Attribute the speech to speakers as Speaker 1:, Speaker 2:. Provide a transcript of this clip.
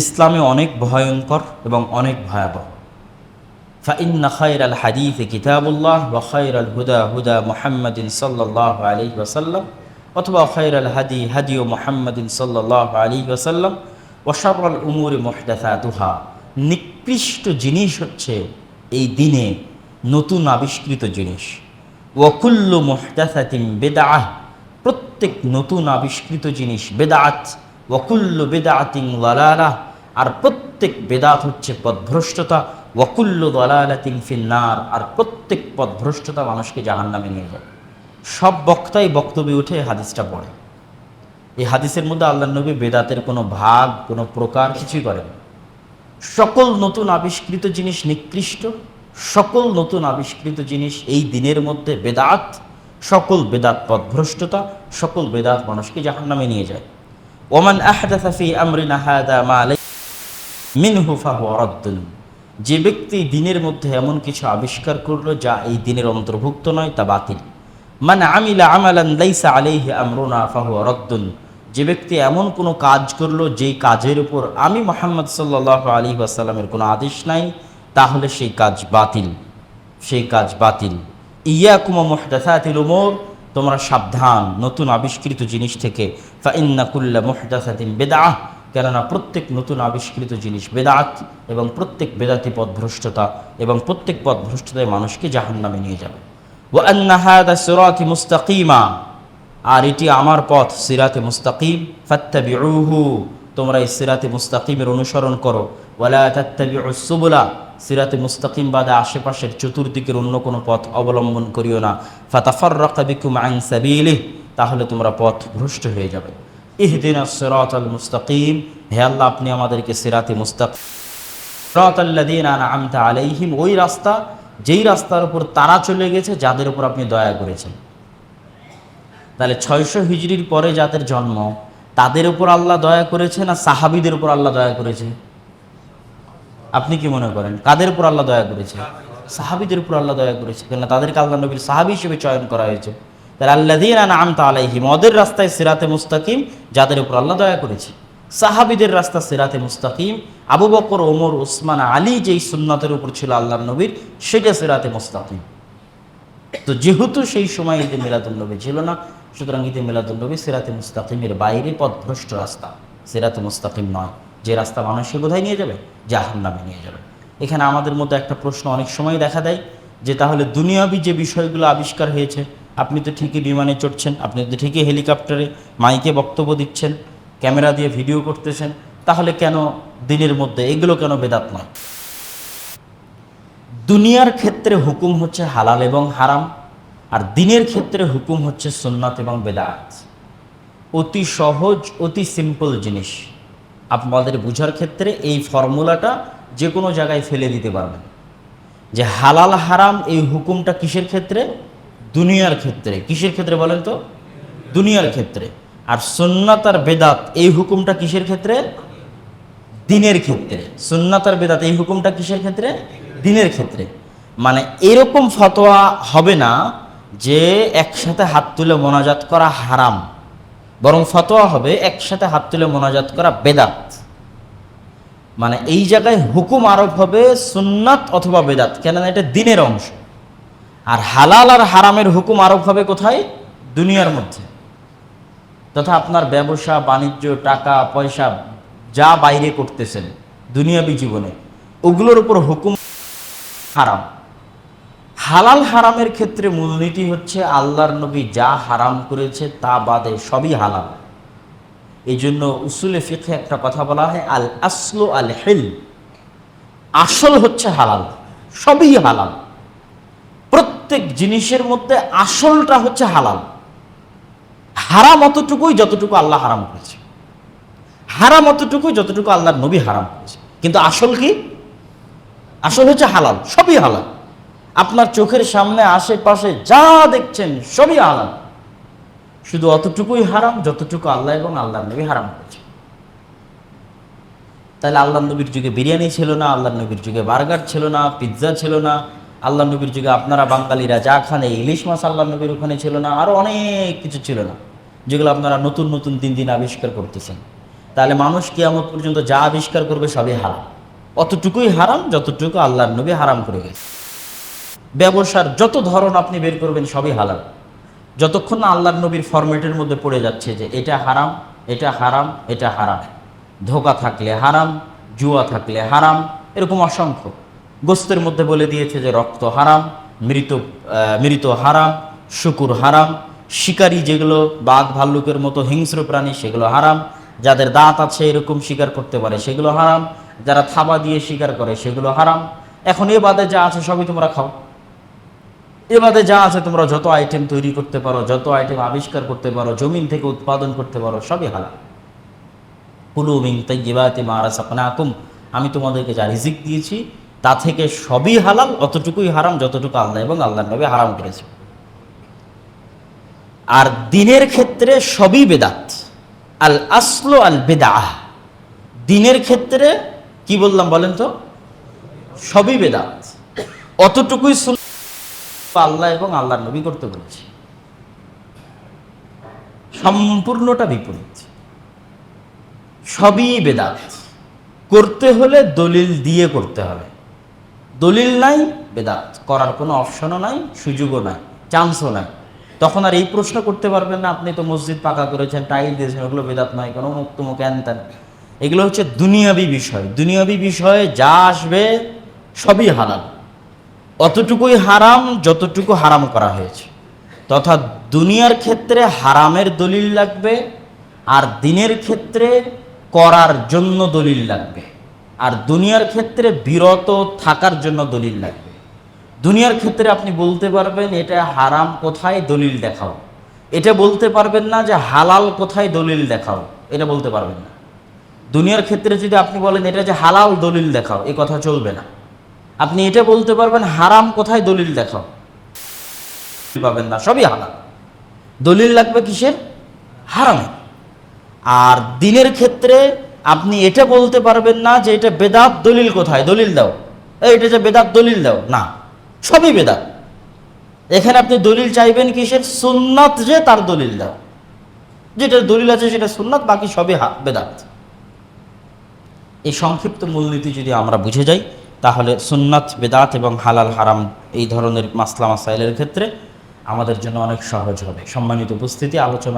Speaker 1: ইসলামে অনেক ভয়ঙ্কর এবং অনেক ভয়াবহ। ফাইন্না খৈর আল হাদিফ কিতাবুল্লাহ বা খৈর আল হুদা হুদা মোহাম্মদিন সাল্লাহ আলী ওসাল্লাম অথবা খৈর আল হাদি হাদিও মোহাম্মদিন সাল্লাহ আলী ওসাল্লাম ওসারল উমুর মোহদাসা দুহা নিকৃষ্ট জিনিস হচ্ছে এই দিনে নতুন আবিষ্কৃত জিনিস। ওয়াকুল্লু মোহদাসাতিম বেদাহ প্রত্যেক নতুন আবিষ্কৃত জিনিস বেদাত ওয়াকুল্লু বেদাতিন লালালাহ আর প্রত্যেক বেদাত হচ্ছে পদভ্রষ্টতা ওয়াকুল্লু দলালাতিন ফিন্নার, আর প্রত্যেক পদভ্রষ্টতা মানুষকে জাহান্নামে নিয়ে যায়। সব বক্তাই বক্তব্যে উঠে হাদিসটা পড়ে। এই হাদিসের মধ্যে আল্লাহ নবী বেদাতের কোনো ভাগ, কোনো প্রকার কিছুই করেন। সকল নতুন আবিষ্কৃত জিনিস নিকৃষ্ট, সকল নতুন আবিষ্কৃত জিনিস এই দিনের মধ্যে বেদাত, সকল বেদাত পদভ্রষ্টতা সকল বেদাত মানুষকে জাহান্নামে নিয়ে যায়। ওমান আহদাথা ফি আমরিনা হাদা মা মিনহু রাদ্দুন। যে ব্যক্তি দিনের মধ্যে এমন কিছু আবিষ্কার করল যা এই দিনের অন্তর্ভুক্ত নয়, তা বাতিল। মান আমিলা আমালান লাইসা আলাইহি আমরুনা রাদ্দুন। যে ব্যক্তি এমন কোনো কাজ করল যেই কাজের উপর আমি মোহাম্মদ সাল্লাহ আলী আসাল্লামের কোনো আদেশ নাই, তাহলে সেই কাজ বাতিল। সেই কাজ বাতিল। ইয়া কুমা মোহদাসাতিল উমর। তোমরা সাবধান, নতুন আবিষ্কৃত জিনিস থেকে। ফাইন্না কুল্লা মোহদাসাতিন বেদাহ কেননা প্রত্যেক নতুন আবিষ্কৃত জিনিস বেদাত এবং প্রত্যেক বেদাতি পথভ্রষ্টতা এবং প্রত্যেক পথভ্রষ্টতায় মানুষকে জাহান্নামে নিয়ে যাবে। ও আন্নাহাদা সিরাতি মুস্তাকিমা, আর এটি আমার পথ, সিরাতে মুস্তাকিম। ফাত্তাবিউহু, তোমরা এই সিরাতে মুস্তাকিমের অনুসরণ করো। ওয়ালা তাত্তাবিউ সুবুলা সিরাতে মুস্তাকিম বাদে আশেপাশের চতুর্দিকের অন্য কোনো পথ অবলম্বন করিও না। ফাতাফাররাকা বিকুম আন সাবিলিহ, তাহলে তোমরা পথ ভ্রষ্ট হয়ে যাবে। ইহদিনা সিরাতাল মুস্তাকিম, হে আল্লাহ, আপনি আমাদেরকে সিরাতে মুস্তাকিম। সিরাতাল্লাযীনা আনআমতা আলাইহিম, ওই রাস্তা, যেই রাস্তার উপর তারা চলে গেছে, যাদের উপর আপনি দয়া করেছেন। তাহলে ছয়শো হিজড়ির পরে যাদের জন্ম, তাদের উপর আল্লাহ দয়া করেছে না সাহাবিদের উপর আল্লাহ দয়া করেছে? আপনি কি মনে করেন? কাদের উপর আল্লাহ দয়া করেছে? সাহাবিদের উপর আল্লাহ দয়া করেছে? কেননা তাদেরকে আল্লাহ নবীর সাহাবি হিসেবে চয়ন করা হয়েছে। তাহলে আল্লাহ দিন আমতা আলাইহিম, ওদের রাস্তায় সিরাতে মুস্তাকিম, যাদের উপর আল্লাহ দয়া করেছে। সাহাবিদের রাস্তা সিরাতে মুস্তাকিম, আবু বকর, ওমর ওসমান আলী যেই সুন্নতের উপর ছিল আল্লাহ নবীর, সেটা সিরাতে মুস্তাকিম। তো যেহেতু সেই সময় ঈদে মিলাদুলনবী ছিল না, সুতরাং ঈদে মিলাদুলনবী সিরাতে মুস্তাকিমের বাইরে পথভ্রষ্ট রাস্তা। সিরাতে মুস্তাকিম নয়। যে রাস্তা মানুষকে কোথায় নিয়ে যাবে? জাহান নামে নিয়ে যাবে। এখানে আমাদের মধ্যে একটা প্রশ্ন অনেক সময় দেখা দেয় যে তাহলে দুনিয়াবি যে বিষয়গুলো আবিষ্কার হয়েছে, আপনি তো ঠিকই বিমানে চড়ছেন, আপনি তো ঠিকই হেলিকপ্টারে মাইকে বক্তব্য দিচ্ছেন, ক্যামেরা দিয়ে ভিডিও করতেছেন, তাহলে কেন দিনের মধ্যে? এগুলো কেন বেদাত নয়? দুনিয়ার ক্ষেত্রে হুকুম হচ্ছে হালাল এবং হারাম, আর দিনের ক্ষেত্রে হুকুম হচ্ছে সুন্নাত এবং বেদাত। অতি সহজ, অতি সিম্পল জিনিস। আপনাদের বোঝার ক্ষেত্রে এই ফর্মুলাটা যে কোনো জায়গায় ফেলে দিতে পারবেন। যে হালাল হারাম এই হুকুমটা কিসের ক্ষেত্রে? দুনিয়ার ক্ষেত্রে। কিসের ক্ষেত্রে বলেন তো? দুনিয়ার ক্ষেত্রে। আর সুন্নাত আর বেদাত এই হুকুমটা কিসের ক্ষেত্রে? দিনের ক্ষেত্রে। সুন্নাত আর বেদাত এই হুকুমটা কিসের ক্ষেত্রে? দিনের ক্ষেত্রে। মানে এরকম ফতোয়া হবে না যে একসাথে হাত তুলে মোনাজাত করা হারাম। বরং ফতোয়া হবে একসাথে হাত তুলে মোনাজাত করা বেদাত। মানে এই জায়গায় হুকুম আরোপ হবে সুন্নাত অথবা বেদাত, কেননা এটা দিনের অংশ। আর হালাল আর হারামের হুকুম আরোপ হবে কোথায়? দুনিয়ার মধ্যে। তথা আপনার ব্যবসা, বাণিজ্য, টাকা, পয়সা, যা বাইরে করতেছেন, দুনিয়াবী জীবনে, ওগুলোর উপর হুকুম হারাম। হালাল হারামের ক্ষেত্রে মূলনীতি হচ্ছে আল্লাহর নবী যা হারাম করেছে তা বাদে সবই হালাল। এই জন্য উসুলে ফিখে একটা কথা বলা হয়, আল আসলো আল হেল। আসল হচ্ছে হালাল, সবই হালাল। প্রত্যেক জিনিসের মধ্যে আসলটা হচ্ছে হালাল। হারাম অতটুকুই যতটুকু আল্লাহ হারাম করেছে। হারাম অতটুকুই যতটুকু আল্লাহর নবী হারাম করেছে। কিন্তু আসল কি? আসল হচ্ছে হালাল, সবই হালাল। আপনার চোখের সামনে আশেপাশে যা দেখছেন সবই হালাল শুধু অতটুকুই হারাম, যতটুকু আল্লাহ এবং আল্লাহর নবী হারাম করেছে। তাহলে আল্লাহ নবীর যুগে বিরিয়ানি ছিল না আল্লাহ নবীর যুগে বার্গার ছিল না, পিৎজা ছিল না আল্লাহ নবীর যুগে আপনারা বাঙালিরা যা খান ইলিশ মাছ আল্লাহ নবীর ওখানে ছিল না আরও অনেক কিছু ছিল না, যেগুলো আপনারা নতুন নতুন দিন দিন আবিষ্কার করতেছেন। তাহলে মানুষ কিয়ামত পর্যন্ত যা আবিষ্কার করবে সবই হারাম। অতটুকুই হারাম, যতটুকু আল্লাহর নবী হারাম করে গেছে। ব্যবসার যত ধরন আপনি বের করবেন সবই হালাল। যতক্ষণ না আল্লাহর নবীর ফরম্যাটের মধ্যে পড়ে যাচ্ছে যে এটা হারাম এটা হারাম এটা হারাম। ধোকা থাকলে হারাম, জুয়া থাকলে হারাম, এরকম অসংখ্য। গোস্তের মধ্যে বলে দিয়েছে যে রক্ত হারাম, মৃত মৃত হারাম, শুকুর হারাম, শিকারী যেগুলো, বাঘ ভাল্লুকের মতো হিংস্র প্রাণী সেগুলো হারাম, যাদের দাঁত আছে এরকম শিকার করতে পারে সেগুলো হারাম, যারা থাবা দিয়ে শিকার করে সেগুলো হারাম। এখন এ বাদে যা আছে সবই তোমরা খাও। এ বাদে যা আছে তোমরা যত আইটেম তৈরি করতে পারো, যত আইটেম আবিষ্কার করতে পারো, জমিন থেকে উৎপাদন করতে পারো, সবই হালাল। কুলু মিন তাইয়্যিবাতি মা রাযাকনাকুম আমি তোমাদেরকে যা রিজিক দিয়েছি, তা থেকে সবই হালাল, অতটুকুই হারাম, যতটুকু আল্লাহ এবং আল্লাহর নবী হারাম করেছে। আর দিনের ক্ষেত্রে সবই বেদাত। আল আসলো আল বেদাহ দিনের ক্ষেত্রে, কি বললাম বলেন তো? সবই বেদাত। অতটুকুই আল্লাহ এবং আল্লাহর নবী করতে বলেছে। সম্পূর্ণটা বিপরীত। সবই বেদাত। করতে হলে দলিল দিয়ে করতে হবে। দলিল নাই, বেদাত। করার কোনো অপশনও নাই, সুযোগও নাই, চান্সও নাই। তখন আর এই প্রশ্ন করতে পারবেন না, আপনি তো মসজিদ পাকা করেছেন, টাইল দিয়েছেন, ওগুলো বেদাত নয়, কোনো মুক্ত মুখ ত্যান এগুলো হচ্ছে দুনিয়াবি বিষয়। দুনিয়াবি বিষয়ে যা আসবে, সবই হারাম অতটুকুই হারাম, যতটুকু হারাম করা হয়েছে। তথা দুনিয়ার ক্ষেত্রে হারামের দলিল লাগবে, আর দিনের ক্ষেত্রে করার জন্য দলিল লাগবে। আর দুনিয়ার ক্ষেত্রে বিরত থাকার জন্য দলিল লাগবে। দুনিয়ার ক্ষেত্রে আপনি বলতে পারবেন, এটা হারাম কোথায় দলিল দেখাও। এটা বলতে পারবেন না যে হালাল কোথায় দলিল দেখাও। এটা বলতে পারবেন না। দুনিয়ার ক্ষেত্রে যদি আপনি বলেন, এটা যে হালাল দলিল দেখাও এই কথা চলবে না। আপনি এটা বলতে পারবেন, হারাম কোথায় দলিল দেখাও পাবেন না, সবই হারাম দলিল লাগবে কিসের? হারামে। আর দিনের ক্ষেত্রে আপনি এটা বলতে পারবেন না যে এটা বেদাত দলিল কোথায়, দলিল দাও। এটা যে বেদাত দলিল দাও, না, সবই বেদাত। এখানে আপনি দলিল চাইবেন কিসের? সুন্নাত যে তার দলিল দাও। যেটা দলিল আছে সেটা সুন্নাত, বাকি সবই বেদাত। এই সংক্ষিপ্ত মূলনীতি যদি আমরা বুঝে যাই তাহলে সুন্নাত, বেদাত এবং হালাল হারাম এই ধরনের মাসলা, মাসাইলের ক্ষেত্রে আমাদের জন্য অনেক সহজ হবে। সম্মানিত উপস্থিতি, আলোচনা